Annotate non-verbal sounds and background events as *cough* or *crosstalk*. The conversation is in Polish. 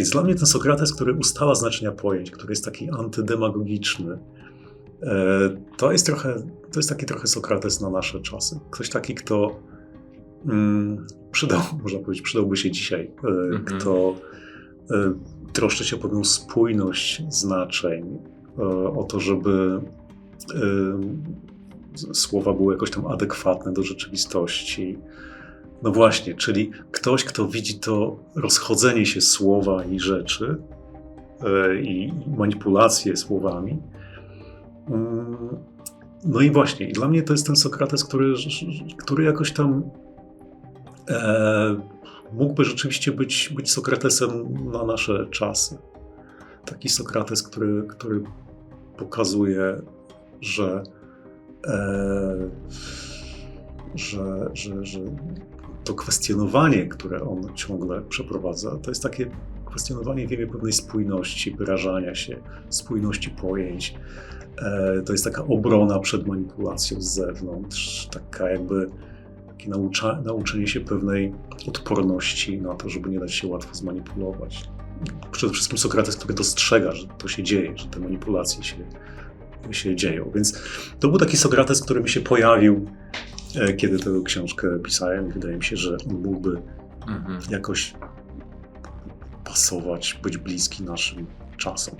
Więc dla mnie ten Sokrates, który ustala znaczenia pojęć, który jest taki antydemagogiczny, e, to jest trochę, to jest taki trochę Sokrates na nasze czasy. Ktoś taki, kto mm, przydał, *laughs* można powiedzieć, przydałby się dzisiaj, e, Mhm. kto e, troszczy się o pewną spójność znaczeń, e, o to, żeby e, słowa były jakoś tam adekwatne do rzeczywistości. No właśnie, czyli ktoś, kto widzi to rozchodzenie się słowa i rzeczy e, i manipulacje słowami. Mm, No i właśnie, i dla mnie to jest ten Sokrates, który, który jakoś tam e, mógłby rzeczywiście być, być Sokratesem na nasze czasy. Taki Sokrates, który, który pokazuje, że, e, że, że, że to kwestionowanie, które on ciągle przeprowadza, to jest takie kwestionowanie w imię pewnej spójności wyrażania się, spójności pojęć. E, To jest taka obrona przed manipulacją z zewnątrz, taka jakby takie naucza, nauczenie się pewnej odporności na to, żeby nie dać się łatwo zmanipulować. Przede wszystkim Sokrates, który dostrzega, że to się dzieje, że te manipulacje się, się dzieją. Więc to był taki Sokrates, który mi się pojawił, kiedy tę książkę pisałem. i Wydaje mi się, że on mógłby Mhm. jakoś pasować, być bliski naszym czasom.